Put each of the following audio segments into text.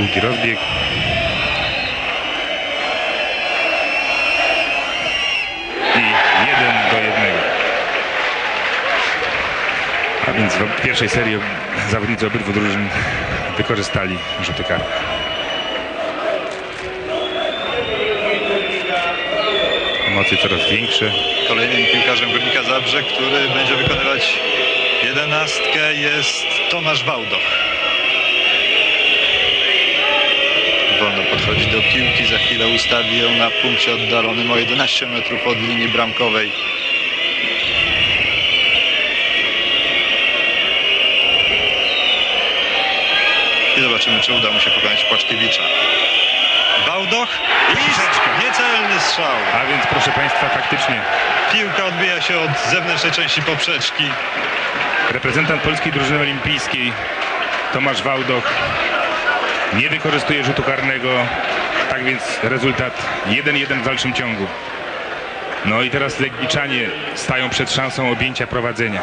długi rozbieg. I jeden do jednego. A więc w pierwszej serii zawodnicy obydwu drużyn wykorzystali rzuty karne. Emocje coraz większe. Kolejnym piłkarzem Górnika Zabrze, który będzie wykonywać jedenastkę jest Tomasz Wałdoch. Podchodzi do piłki, za chwilę ustawi ją na punkcie oddalonym o 11 metrów od linii bramkowej. I zobaczymy, czy uda mu się pokonać Płaczkiewicza. Wałdoch i niecelny strzał. A więc proszę Państwa, faktycznie Piłka odbija się od zewnętrznej części poprzeczki. reprezentant polskiej drużyny olimpijskiej Tomasz Wałdoch nie wykorzystuje rzutu karnego. Tak więc rezultat 1-1 w dalszym ciągu. No i teraz Legniczanie stają przed szansą objęcia prowadzenia.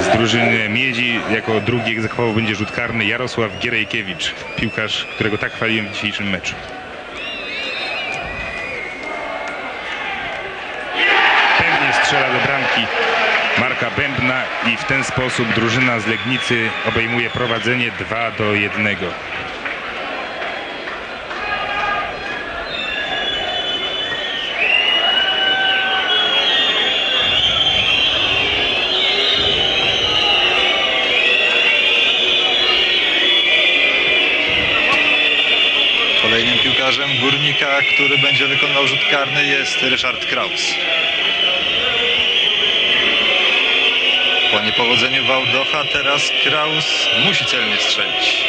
Z drużyny Miedzi jako drugi egzekwował będzie rzut karny Jarosław Gierejkiewicz, piłkarz, którego tak chwaliłem w dzisiejszym meczu. Pewnie strzela do bramki Marka Bębna i w ten sposób drużyna z Legnicy obejmuje prowadzenie 2 do 1. Kolejnym piłkarzem Górnika, który będzie wykonywał rzut karny jest Ryszard Kraus. Po niepowodzeniu Wałdocha teraz Kraus musi celnie strzelić.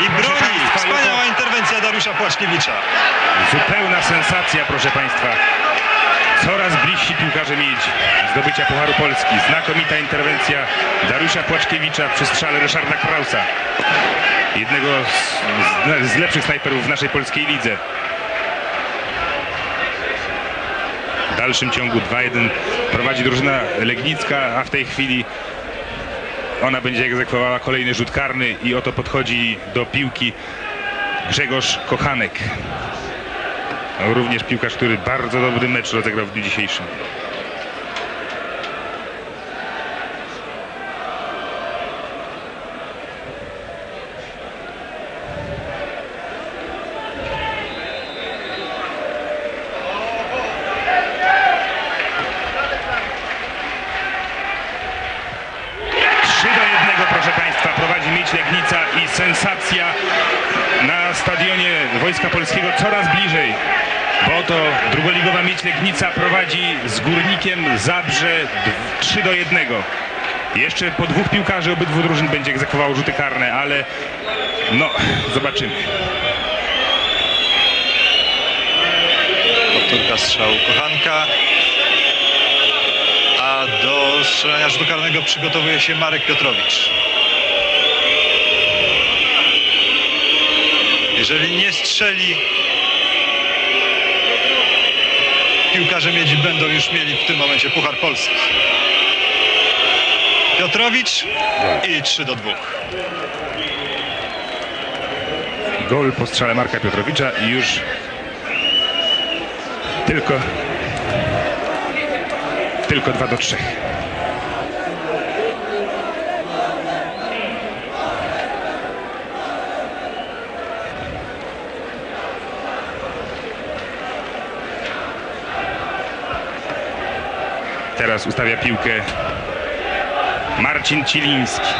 I broni! Wspaniała interwencja Dariusza Płaczkiewicza. Zupełna sensacja, proszę Państwa. Coraz bliżsi piłkarze Miedzi zdobycia Pucharu Polski. Znakomita interwencja Dariusza Płaczkiewicza przy strzale Ryszarda Krausa. Jednego z, z, z lepszych snajperów w naszej polskiej lidze. W dalszym ciągu 2-1 prowadzi drużyna Legnicka, a w tej chwili ona będzie egzekwowała kolejny rzut karny i oto podchodzi do piłki Grzegorz Kochanek. Również piłkarz, który bardzo dobry mecz rozegrał w dniu dzisiejszym. Trzy do jednego, proszę Państwa, prowadzi Miedź Legnica i sensacja na stadionie Wojska Polskiego coraz bliżej. Bo oto drugoligowa Miedź Legnica prowadzi z Górnikiem Zabrze d- 3 do 1. Jeszcze po dwóch piłkarzy obydwu drużyn będzie egzekwowało rzuty karne, ale no, zobaczymy. Powtórka strzału Kochanka. A do strzelania rzutu karnego przygotowuje się Marek Piotrowicz. Jeżeli nie strzeli, piłkarze Miedzi będą już mieli w tym momencie Puchar Polski. Piotrowicz i 3 do 2. Gol po strzale Marka Piotrowicza i już tylko tylko 2 do 3. Teraz ustawia piłkę Marcin Ciliński.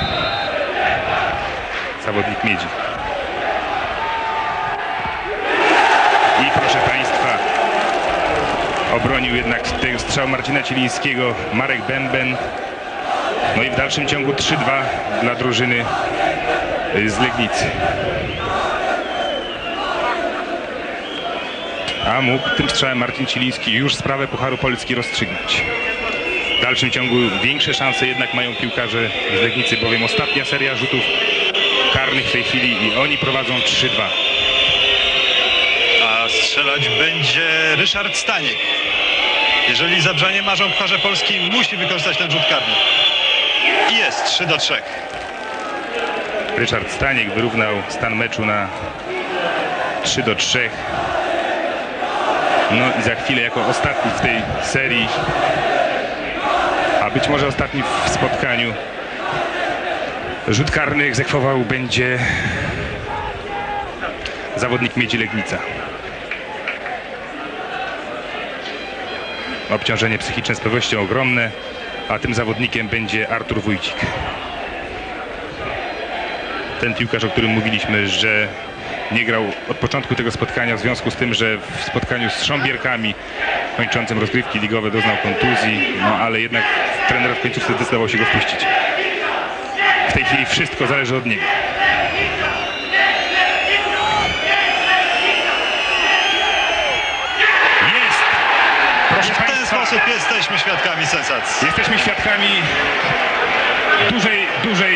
Zawodnik Miedzi. I proszę Państwa, obronił jednak ten strzał Marcina Cielińskiego Marek Bęben. No i w dalszym ciągu 3-2 dla drużyny z Legnicy. A mógł tym strzałem Marcin Cieliński już sprawę Pucharu Polski rozstrzygnąć. W dalszym ciągu większe szanse jednak mają piłkarze z Legnicy, bowiem ostatnia seria rzutów karnych w tej chwili i oni prowadzą 3-2. A strzelać będzie Ryszard Staniek. Jeżeli Zabrzanie marzą o Pucharze Polski, musi wykorzystać ten rzut karny. I jest 3 do 3. Ryszard Staniek wyrównał stan meczu na 3 do 3. No i za chwilę jako ostatni w tej serii, być może ostatni w spotkaniu, rzut karny egzekwował będzie zawodnik Miedzi Legnica. Obciążenie psychiczne z pewnością ogromne, a tym zawodnikiem będzie Artur Wójcik ten piłkarz, o którym mówiliśmy, że nie grał od początku tego spotkania w związku z tym, że w spotkaniu z Sząbierkami kończącym rozgrywki ligowe doznał kontuzji, no ale jednak trener w końcówce zdecydował się go wpuścić. W tej chwili wszystko zależy od niego. Jest! Proszę W ten Państwa, sposób jesteśmy świadkami sensacji. Jesteśmy świadkami dużej, dużej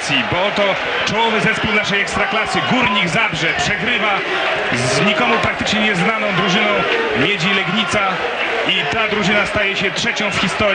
sensacji, bo oto czołowy zespół naszej ekstraklasy, Górnik Zabrze, przegrywa z nikomu praktycznie nieznaną drużyną Miedzi Legnica i ta drużyna staje się trzecią w historii